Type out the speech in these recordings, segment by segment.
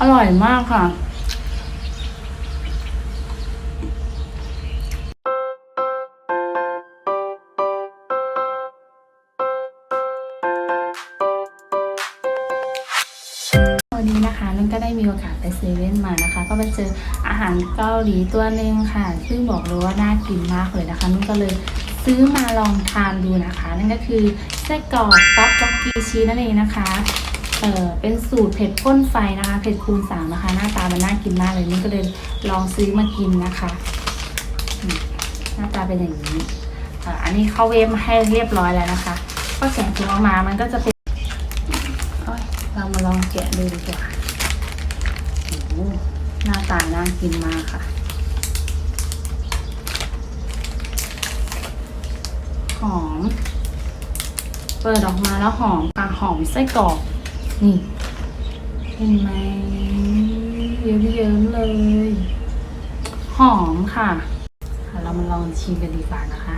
อร่อยมากค่ะวันนี้นะคะนุ่นก็ได้มีโอกาสไปเซเว่นมานะคะ ก็ไปเจออาหารเกาหลีตัวหนึ่งค่ะ ซึ่งบอกเลยว่าน่ากินมากเลยนะคะนุ่นก็เลยซื้อมาลองทานดูนะคะ นั่นก็คือไส้กรอกต๊อกบ็อกกีชีนั่นเองนะคะ เออเป็นสูตรเผ็ดพ่นไฟนะคะ เผ็ดคูณสามนะคะ หน้าตามันน่ากินมากเลยนี่ก็เลยลองซื้อมากินนะคะ หน้าตาเป็นอย่างนี้เอออันนี้เข้าเวฟมาให้เรียบร้อยแล้วนะคะ ก็แกะถุงออกมา มันก็จะเป็นเรามาลองแกะดูดีกว่าหน้าตาน่ากินมากค่ะ หอม เปิดออกมาแล้วหอมปากหอมไส้กรอก นี่ เห็นไหมเยิ้มๆเลย หอมค่ะ เรามาลองชิมกันดีกว่านะคะ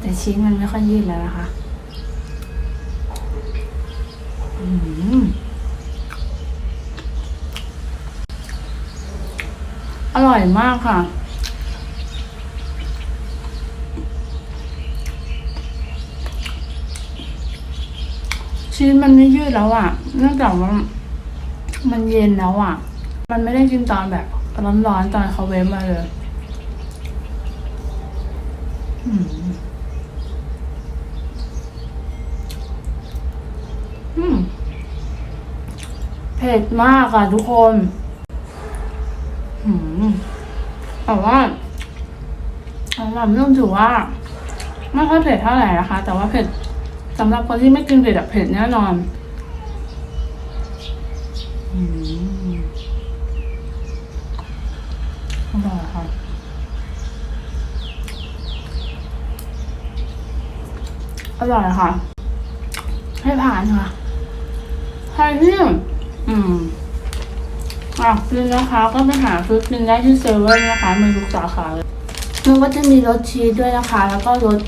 แต่ชิ้นมันไม่ค่อยยืดแล้วนะคะอืมอร่อยมากค่ะ ชิ้นมันไม่ยืดแล้วอะ่ะเนื่องจากว่ามันเย็นแล้วอะ่ะ มันไม่ได้กินตอนแบบร้อนๆตอนเขาเวฟมาเลยอืมอืมเผ็ดมากอะทุกคนแต่ว่าสำหรับนุ่มถือว่า ไม่ค่อยเผ็ดเท่าไหร่นะคะ แต่ว่าเผ็ด สำหรับคนที่ไม่กินเผ็ดอะเผ็ดแน่นอนอืมอร่อยค่ะอร่อยค่ะ ให้ผ่านค่ะใครที่อืมอะซื้อนะคะ ก็ไปหาซื้อกินได้ที่เซเว่นนะคะมีทุกสาขาเลยนึกว่าจะมีรสชีสด้วยนะคะ แล้วก็รส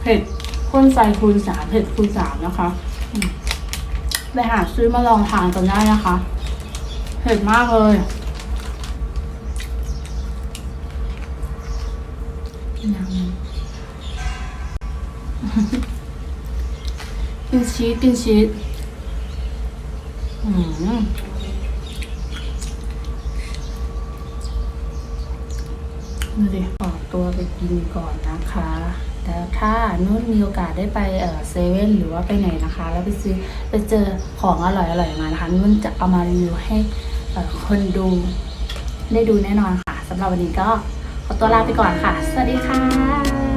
เผ็ด ข้นไฟคูณสามเผ็ดคูณสามนะคะไปหาซื้อมาลองทานกันได้นะคะ เผ็ดมากเลยกินชีสกินชีสอืมดูดิขอกตัวไปกินก่อนนะคะ ถ้านุ่นมีโอกาสได้ไปเซเว่นหรือว่าไปไหนนะคะ แล้วไปซื้อไปเจอของอร่อยๆมานะคะนุ่นจะเอามารีวิวให้คนดูได้ดูแน่นอนค่ะสำหรับวันนี้ก็ขอตัวลาไปก่อนค่ะ สวัสดีค่ะ